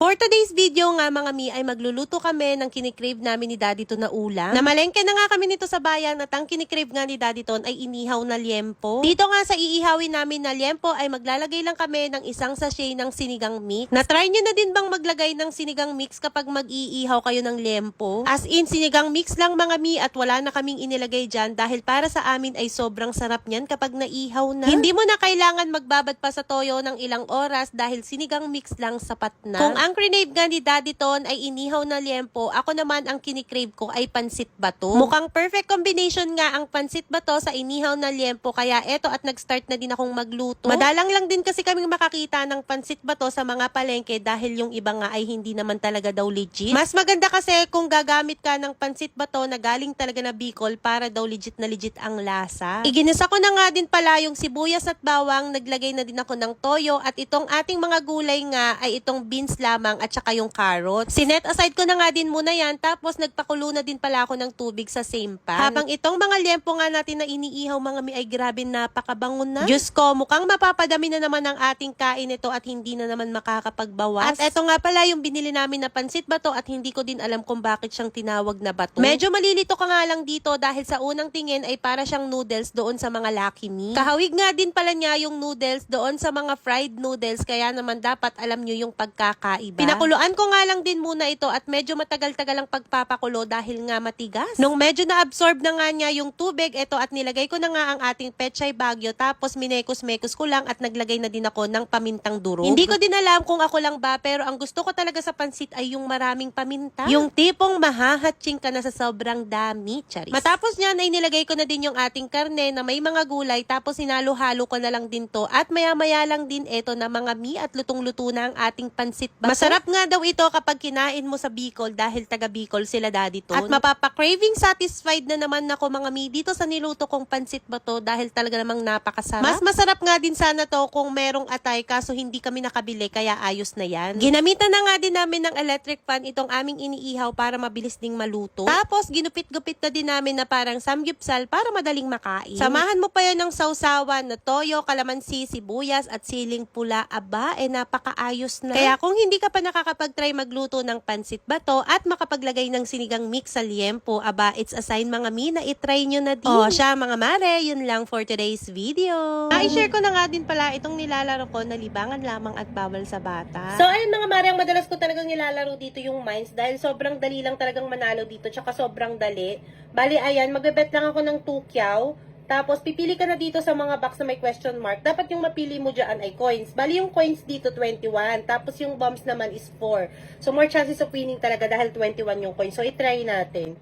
For today's video nga mga mi ay magluluto kami ng kinikrave namin ni Daddy to na ulam. Namalengke na nga kami nito sa bayan at ang kinikrave nga ni Daddy Ton ay inihaw na liempo. Dito nga sa iihawin namin na liempo ay maglalagay lang kami ng isang sachet ng sinigang mix. Na-try nyo na din bang maglagay ng sinigang mix kapag mag-iihaw kayo ng liempo? As in, sinigang mix lang mga mi at wala na kaming inilagay dyan dahil para sa amin ay sobrang sarap niyan kapag naihaw na. Hindi mo na kailangan magbabad pa sa toyo ng ilang oras dahil sinigang mix lang sapat na. Kung ang crenave nga ni Daddy Ton ay inihaw na liempo, ako naman ang kinikrave ko ay pansit bato. Mukhang perfect combination nga ang pansit bato sa inihaw na liempo kaya eto at nag-start na din akong magluto. Madalang lang din kasi kaming makakita ng pansit bato sa mga palengke dahil yung iba nga ay hindi naman talaga daw legit. Mas maganda kasi kung gagamit ka ng pansit bato na galing talaga na Bicol para daw legit na legit ang lasa. Iginisa ko na nga din pala yung sibuyas at bawang, naglagay na din ako ng toyo at itong ating mga gulay nga ay itong beans lamang at saka yung carrots. Sinet aside ko na nga din muna yan tapos nagpakulo na din pala ako ng tubig sa same pan. Habang itong mga liempo nga natin na iniihaw mga mi ay grabe napakabango na. Diyos ko, mukhang mapapadami na naman ang ating kain ito at hindi na naman makakapagbawas. At eto nga pala yung binili namin na pansit bato at hindi ko din alam kung bakit siyang tinawag na bato. Medyo malilito ka nga lang dito dahil sa unang tingin ay para siyang noodles doon sa mga Lucky Me. Kahawig nga din pala niya yung noodles doon sa mga fried noodles kaya naman dapat alam nyo yung pagkakaiba. Pinakuluan ko nga lang din muna ito at medyo matagal-tagal ang pagpapakulo dahil nga matigas. Nung medyo na-absorb na nga niya yung tubig, ito at nilagay ko na nga ang ating pechay bagyo tapos minekos-mekos ko lang at naglagay na din ako ng pamintang durog. Hindi ko din alam kung ako lang ba pero ang gusto ko talaga sa pansit ay yung maraming paminta. Yung tipong mahahatching ka na sa sobrang dami, charis. Matapos niyan ay nilagay ko na din yung ating karne na may mga gulay tapos sinalo-halo ko na lang din to at maya-maya lang din ito na mga mi at lutong-luto na ang ating pansit bato. Masarap nga daw ito kapag kinain mo sa Bicol dahil taga Bicol sila daddy to. At mapapa-craving satisfied na naman ako mga mi dito sa niluto kong pansit bato dahil talaga namang napakasarap. Mas masarap nga din sana to kung merong atay kaso hindi kami nakabili kaya ayos na yan. Ginamitan na nga din namin ng electric fan itong aming iniihaw para mabilis ding maluto. Tapos ginupit-gupit na din namin na parang samgyupsal para madaling makain. Samahan mo pa yun ng sausawan na toyo, kalamansi, sibuyas at siling pula. Aba, eh napakaayos na. Kaya kung hindi ka pa nakakapag-try magluto ng pansit bato at makapaglagay ng sinigang mix sa liempo, aba, it's a sign mga mi na itry nyo na din. O siya mga mare, yun lang for today's video. I-share ko na nga din pala itong nilalaro ko na libangan lamang at bawal sa bata. So ayun mga mare, ang madalas ko talagang nilalaro dito yung mines dahil sobrang dali lang talagang manalo dito tsaka sobrang dali. Bali ayan, magbebet lang ako ng 2 kyaw. Tapos, pipili ka na dito sa mga box na may question mark. Dapat yung mapili mo dyan ay coins. Bali, yung coins dito, 21. Tapos, yung bombs naman is 4. So, more chances of winning talaga dahil 21 yung coins. So, itry natin.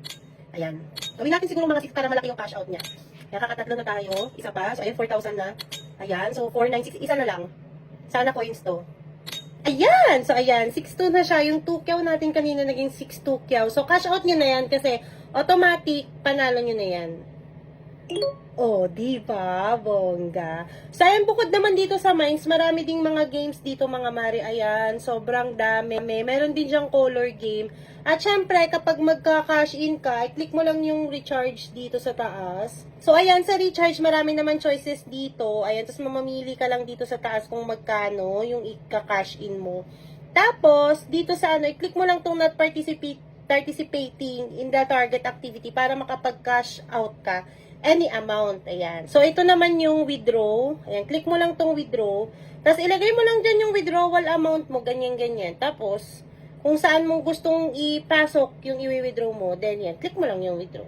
Ayan. Gawin natin siguro mga 6 para malaki yung cash out niya. Kaya kakatatlo na tayo. Isa pa. So, ayan, 4,000 na. Ayan. So, 496. Isa na lang. Sana coins to. Ayan! So, ayan. 6-2 na siya. Yung 2 kyaw natin kanina naging 6-2 kyaw. So, cash out nyo na yan kasi automatic, panalo nyo na yan. Oh, di ba? Bongga. So, ayan, bukod naman dito sa mines, marami ding mga games dito, mga mari. Ayan, sobrang dami. May, meron din diyang color game. At syempre, kapag magka-cash in ka, i-click mo lang yung recharge dito sa taas. So, ayan, sa recharge, marami naman choices dito. Ayan, tapos mamamili ka lang dito sa taas kung magkano yung i-cash in mo. Tapos, dito sa ano, i-click mo lang tong not participate participating in the target activity para makapag-cash out ka any amount. Ayan. So, ito naman yung withdraw. Ayan, click mo lang tong withdraw. Tapos, ilagay mo lang dyan yung withdrawal amount mo, ganyan-ganyan. Tapos, kung saan mo gustong ipasok yung i-withdraw mo, then yan, click mo lang yung withdraw.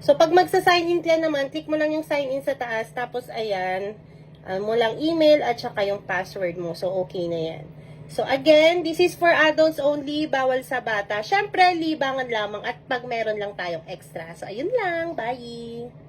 So, pag magsa-sign in ka naman, click mo lang yung sign in sa taas. Tapos, ayan, uh, mo lang email at saka yung password mo. So, okay na yan. So, again, this is for adults only, bawal sa bata. Siyempre, libangan lamang at pag meron lang tayong extra. So, ayun lang. Bye!